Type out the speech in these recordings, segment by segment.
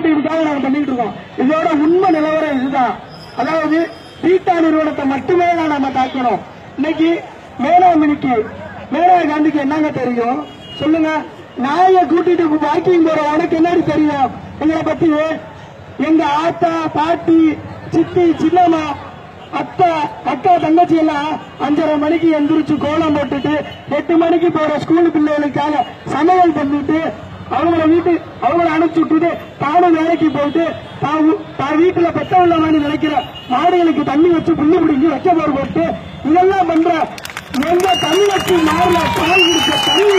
கேட்டுக்கிட்டுக்காக நாங்க பண்ணிட்டு இருக்கோம். இதோட உண்மை நிலவரம் இதுதான். அதாவது பீட்டா நிறுவனத்தை மட்டுமே தான் நாம தாக்கணும். இன்னைக்கு மேலாமினிக்கு மேலா காந்திக்கு என்னங்க தெரியும்? சொல்லுங்க. நாய கூட்டிட்டு வாக்கிங் போற உனக்கு என்னடி தெரியும்? எங்களை பத்தி எங்க ஆத்தா பாட்டி சித்தி சின்னம்மா அத்தா அக்கா தங்கச்சி எல்லாம் அஞ்சரை மணிக்கு எந்திரிச்சு கோலம் போட்டுட்டு எட்டு மணிக்கு போற ஸ்கூல் பிள்ளைகளுக்காக சமையல் பண்ணிட்டு அவங்கள வீட்டு அவங்கள அனுப்பிச்சு விட்டுட்டு தானும் வேலைக்கு போயிட்டு தான் வீ- தான் வீட்டுல பெத்த உள்ளவன்னு நினைக்கிற மாடுகளுக்கு தண்ணி வச்சு புள்ளி பிடிங்கி வைக்க போர் போட்டு இதெல்லாம் பண்ற எந்த தமிழக்கு மாறல பால் குடிக்க தண்ணி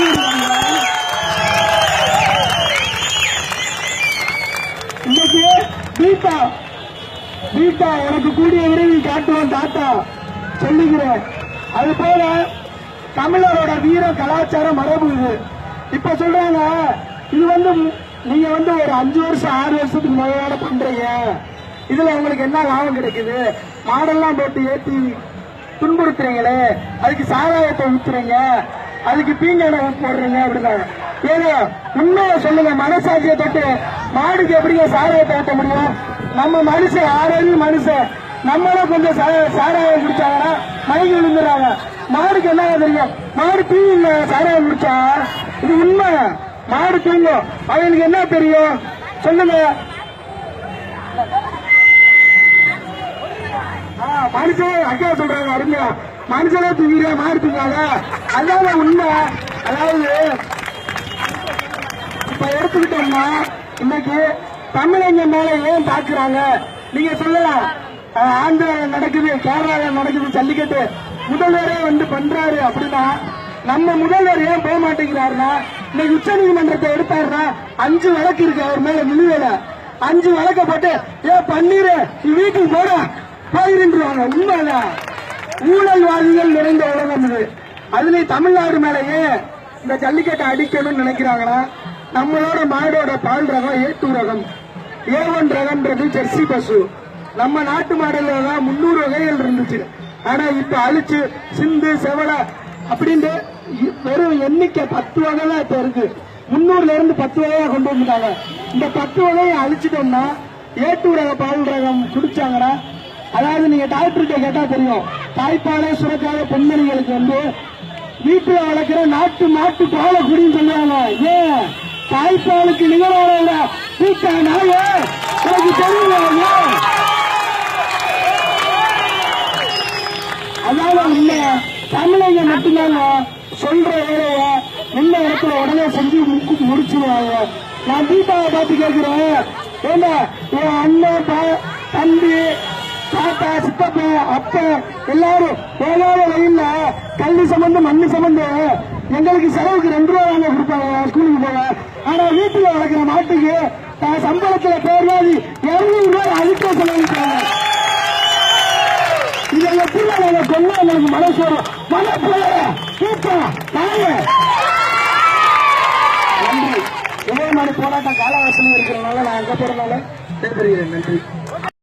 இன்னைக்கு பீட்டா பீட்டா எனக்கு கூடிய விரைவில் காட்டுவோம் தாத்தா சொல்லுகிறேன். அது போல தமிழரோட வீர கலாச்சாரம் மரபு இது. இப்ப சொல்றாங்க இது வந்து நீங்க வந்து ஒரு அஞ்சு வருஷம் ஆறு வருஷத்துக்கு முதல்ல பண்றீங்க. இதுல உங்களுக்கு என்ன லாபம் கிடைக்குது? மாடெல்லாம் போட்டு ஏத்தி துன்புறுத்துறீங்களே அதுக்கு சாராயத்தை ஊத்துறீங்க அதுக்கு பீங்கான போடுறீங்க அப்படின்னா ஏங்க உண்மையை சொல்லுங்க மனசாட்சியை தொட்டு மாடுக்கு எப்படிங்க சாராயத்தை ஊத்த முடியும்? நம்ம மனுஷன் ஆறறிவு மனுஷன். நம்மளும் கொஞ்சம் சாராயம் குடிச்சாங்கன்னா மயங்கி விழுந்துறாங்க மாடுக்கு என்ன தெரியும்? மாடு தூங்க சாராயம் குடிச்சா. இது உண்மை. மாடு தூங்கும் அவங்களுக்கு என்ன தெரியும்? சொல்லுங்க. மனுஷன் அக்கா சொல்றாங்க அருமையா மனுஷனே தூங்கிறியா மாடு தூங்காத அதான் உண்மை. அதாவது இப்ப எடுத்துக்கிட்டோம்னா இன்னைக்கு தமிழங்க மேல ஏன் பாக்குறாங்க நீங்க சொல்லலாம். அஹ், ஆந்திரால நடக்குது கேரளால நடக்குது ஜல்லிக்கட்டு. முதல்வரே வந்து பண்றாரு அப்படின்னா நம்ம முதல்வர் ஏன் போக மாட்டேங்கிறாருன்னா இன்னைக்கு உச்ச நீதிமன்றத்தை எடுத்தாருன்னா அஞ்சு வழக்கு இருக்கு அவர் மேல நிலுவையில. அஞ்சு வழக்க போட்டு ஏன் பண்ணிரு நீ வீட்டுக்கு போட போயிருந்துருவாங்க உண்மையில. ஊழல்வாதிகள் நிறைந்த உலகம் இது. அதுல தமிழ்நாடு மேலேயே இந்த ஜல்லிக்கட்டை அடிக்கணும்னு நினைக்கிறாங்கன்னா நம்மளோட மாடோட பால் ரகம் ஏ டூ ரகம். ஏ ஒன் ரகம்ன்றது ஜெர்சி பசு. நம்ம நாட்டு மாடல தான் முன்னூறு வகைகள் இருந்துச்சு. ஆனா இப்ப அழிச்சு சிந்து செவலை அப்படின்ட்டு வெறும் எண்ணிக்கை பத்து வகை தான் இப்ப இருக்கு. முன்னூறுல இருந்து பத்து வகையா கொண்டு வந்துட்டாங்க. இந்த பத்து வகையை அழிச்சிட்டோம்னா ஏட்டு ரக பால் ரகம் குடிச்சாங்கன்னா அதாவது நீங்க டாக்டர்கிட்ட கேட்டா தெரியும். தாய்ப்பாலே சுரக்காத பெண்மணிகளுக்கு வந்து வீட்டுல வளர்க்கிற நாட்டு மாட்டு பாலை குடின்னு சொல்லுவாங்க. ஏன்? தாய்ப்பாலுக்கு நிகரான வீட்டா எனக்கு மட்டும்தாங்க சொல்ற வேலைய உண்மை இடத்துல உடனே செஞ்சு முக்கு- முடிச்சிருவாங்க. நான் தீபாவை பார்த்து கேட்கிறேன். ஏன்னா என் அண்ணன் தம்பி தாத்தா சித்தப்பா அப்பா எல்லாரும் ஏதாவது வயல்ல கல்வி சம்பந்தம் மண்ணு சம்பந்தம். எங்களுக்கு செலவுக்கு ரெண்டு ரூபா வாங்க கொடுப்பாங்க. ஸ்கூலுக்கு போக. ஆனா வீட்டுல வளர்க்குற மாட்டுக்கு தான் சம்பளத்துல பேர்வாதி இருநூறு ரூபாய் அதுக்கே செலவு நாங்க எங்களுக்கு மனசு வரும் மனசுல கூட்டா நாய நன்றி இதே மாதிரி போராட்டம் காலவாசனம் இருக்கிறதுனால நான் எங்க போறதுனால தெரிவிக்கிறேன் நன்றி.